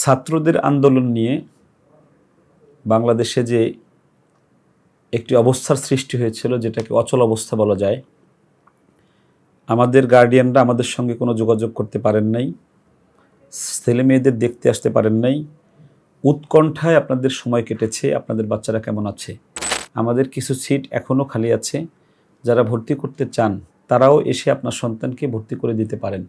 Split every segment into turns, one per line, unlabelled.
ছাত্রদের আন্দোলন নিয়ে বাংলাদেশে যে একটি অবস্থার সৃষ্টি হয়েছিল, যেটাকে অচল অবস্থা বলা যায়, আমাদের গার্ডিয়ানরা আমাদের সঙ্গে কোনো যোগাযোগ করতে পারেন নাই, ছেলে মেয়েদের দেখতে আসতে পারেন নাই, উৎকণ্ঠায় আপনাদের সময় কেটেছে, আপনাদের বাচ্চারা কেমন আছে? আমাদের কিছু সিট এখনও খালি আছে, যারা ভর্তি করতে চান, তারাও এসে আপনার সন্তানকে ভর্তি করে দিতে পারেন।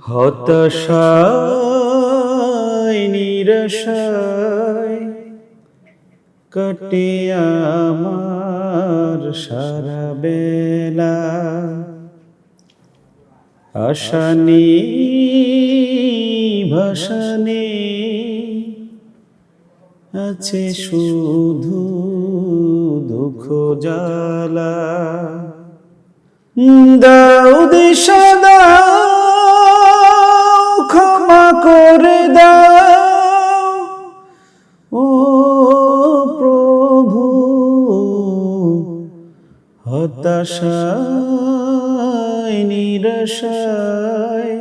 হতাশায় নিরাশায় কাটে আমার সারা বেলা। আশানি ভাসানে আছে শুধু দুঃখ জ্বালা। দাও দিশা হতাশায় নিরাশায়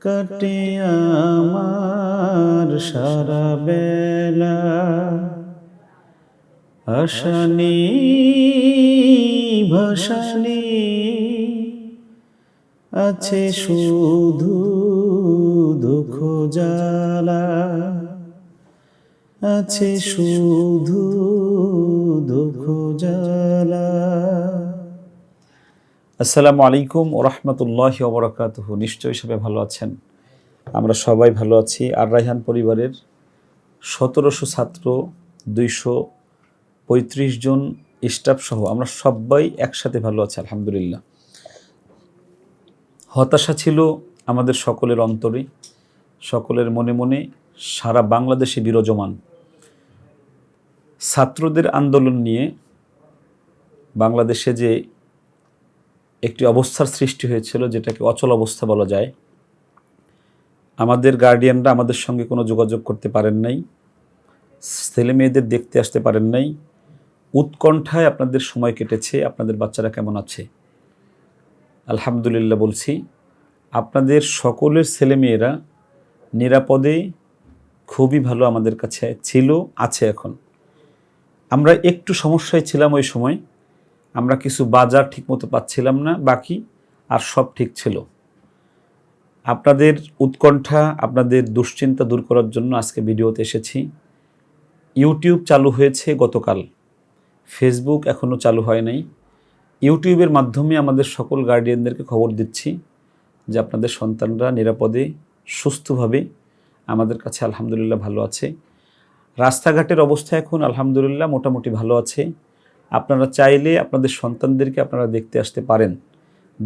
কাটে আমার সারা বেলা। আশানি ভাসানি আছে শুধু দুঃখ জ্বালা। আছে শুধু দুঃখ জ্বালা। আসসালামু আলাইকুম ও রহমতুল্লাহ ওবরাকাতুহ নিশ্চয়ই সবাই ভালো আছেন। আমরা সবাই ভালো আছি। আর রাইহান পরিবারের সতেরোশো ছাত্র, দুইশো পঁয়ত্রিশ জন স্টাফ সহ আমরা সবাই একসাথে ভালো আছি, আলহামদুলিল্লাহ। হতাশা ছিল আমাদের সকলের অন্তরে। সকলের মনে মনে সারা বাংলাদেশে বিরাজমান। ছাত্রদের আন্দোলন নিয়ে বাংলাদেশে যে একটি অবস্থার সৃষ্টি হয়েছিল যেটাকে অচল অবস্থা বলা যায়। আমাদের গার্ডিয়ানরা আমাদের সঙ্গে কোনো যোগাযোগ করতে পারেন নাই, ছেলে মেয়েদের দেখতে আসতে পারেন নাই। উৎকণ্ঠায় আপনাদের সময় কেটেছে, আপনাদের বাচ্চারা কেমন আছে? আলহামদুলিল্লাহ বলছি, আপনাদের সকলের ছেলেমেয়েরা নিরাপদে খুবই ভালো আমাদের কাছে ছিল, আছে এখন। আমরা একটু সমস্যায় ছিলাম ওই সময়। আমরা কিছু বাজার ঠিকমতো পাচ্ছিলাম না, বাকি আর সব ঠিক ছিল। আপনাদের উৎকণ্ঠা, আপনাদের দুশ্চিন্তা দূর করার জন্য আজকে ভিডিওতে এসেছি। ইউটিউব চালু হয়েছে গতকাল। ফেসবুক এখনও চালু হয় নাই। ইউটিউবের মাধ্যমে আমাদের সকল গার্ডিয়ানদেরকে খবর দিচ্ছি যে আপনাদের সন্তানরা নিরাপদে, সুস্থভাবে আমাদের কাছে আলহামদুলিল্লাহ ভালো আছে। রাস্তাঘাটের অবস্থা এখন আলহামদুলিল্লাহ মোটামুটি ভালো আছে। আপনারা চাইলে আপনাদের সন্তানদেরকে আপনারা দেখতে আসতে পারেন।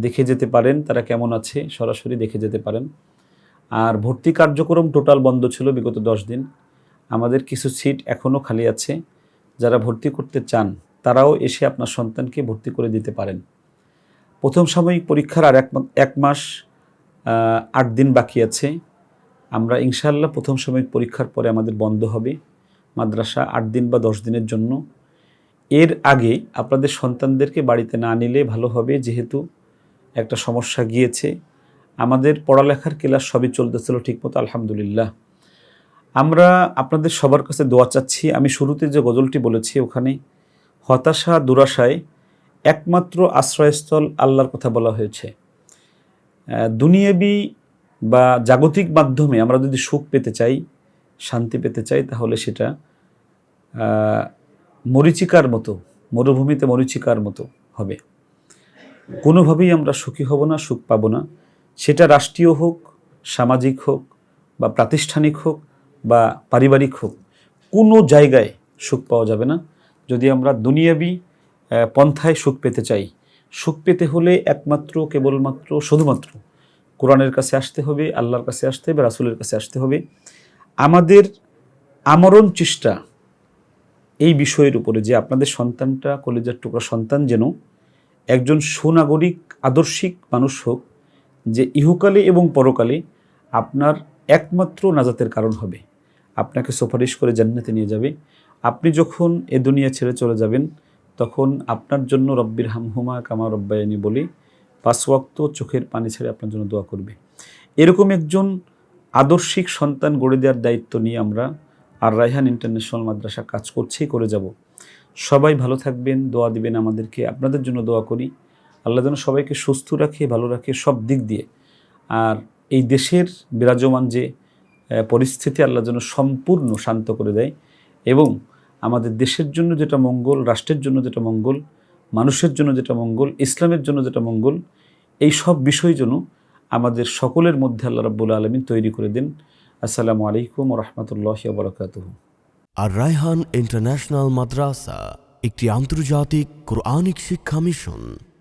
দেখে যেতে পারেন তারা কেমন আছে, সরাসরি দেখে যেতে পারেন। আর ভর্তি কার্যক্রম টোটাল বন্ধ ছিল বিগত দশ দিন। আমাদের কিছু সিট এখনও খালি আছে। যারা ভর্তি করতে চান, তারাও এসে আপনার সন্তানকে ভর্তি করে দিতে পারেন। প্রথম সাময়িক পরীক্ষার আর এক মাস আট দিন বাকি আছে। আমরা ইনশাল্লাহ প্রথম সাময়িক পরীক্ষার পরে আমাদের বন্ধ হবে। মাদ্রাসা আট দিন বা দশ দিনের জন্য। এর আগে আপনাদের সন্তানদেরকে বাড়িতে না নিলে ভালো হবে, যেহেতু একটা সমস্যা গিয়েছে। আমাদের পড়ালেখার ক্লাস সবই চলতেছিল ঠিকমতো, আলহামদুলিল্লাহ। আমরা আপনাদের সবার কাছে দোয়া চাচ্ছি। আমি শুরুতে যে গজলটি বলেছি, ওখানে হতাশা, দুরাশায় একমাত্র আশ্রয়স্থল আল্লাহর কথা বলা হয়েছে। দুনিয়াবি বা জাগতিক মাধ্যমে আমরা যদি সুখ পেতে চাই, শান্তি পেতে চাই, তাহলে সেটা মরিচিকার মতো, মরুভূমিতে মরিচিকার মতো হবে। কোনোভাবেই আমরা সুখী হব না, সুখ পাব না। সেটা রাষ্ট্রীয় হোক, সামাজিক হোক, বা প্রাতিষ্ঠানিক হোক, বা পারিবারিক হোক, কোনো জায়গায় সুখ পাওয়া যাবে না। যদি আমরা দুনিয়াবি পন্থায় সুখ পেতে চাই, সুখ পেতে হলে একমাত্র, কেবলমাত্র, শুধুমাত্র কোরআনের কাছে আসতে হবে, আল্লাহর কাছে আসতে হবে, রাসুলের কাছে আসতে হবে। আমাদের আমরণ চেষ্টা এই বিষয়ের উপরে যে আপনাদের সন্তানটা কলেজের টুকরা সন্তান যেন একজন সুনাগরিক, আদর্শিক মানুষ হোক, যে ইহুকালে এবং পরকালে আপনার একমাত্র নাজাতের কারণ হবে। আপনাকে সুপারিশ করে জান্নাতে নিয়ে যাবে। আপনি যখন এ দুনিয়া ছেড়ে চলে যাবেন, তখন আপনার জন্য রব্বির হামহুমা কামা রব্বায়ানি বলে পাঁচ ওয়াক্ত চোখের পানি ছেড়ে আপনার জন্য দোয়া করবে। এরকম একজন আদর্শিক সন্তান গড়ে দেওয়ার দায়িত্ব নিয়ে আমরা আর রায়হান ইন্টারন্যাশনাল মাদ্রাসা কাজ করছেই করে যাব। সবাই ভালো থাকবেন, দোয়া দিবেন আমাদেরকে, আপনাদের জন্য দোয়া করি। আল্লাহ যেন সবাইকে সুস্থ রাখে, ভালো রাখে সব দিক দিয়ে। আর এই দেশের বিরাজমান যে পরিস্থিতি আল্লাহ যেন সম্পূর্ণ শান্ত করে দেয় এবং আমাদের দেশের জন্য যেটা মঙ্গল, রাষ্ট্রের জন্য যেটা মঙ্গল, মানুষের জন্য যেটা মঙ্গল, ইসলামের জন্য যেটা মঙ্গল, এই সব বিষয় যেন আমাদের সকলের মধ্যে আল্লাহ রাব্বুল আলমিন তৈরি করে দিন। আসসালামু আলাইকুম রহমতুল্লাহ বরকাত
আর রায়হান ইন্টারন্যাশনাল মাদ্রাসা একটি আন্তর্জাতিক কোরআনিক শিক্ষা মিশন।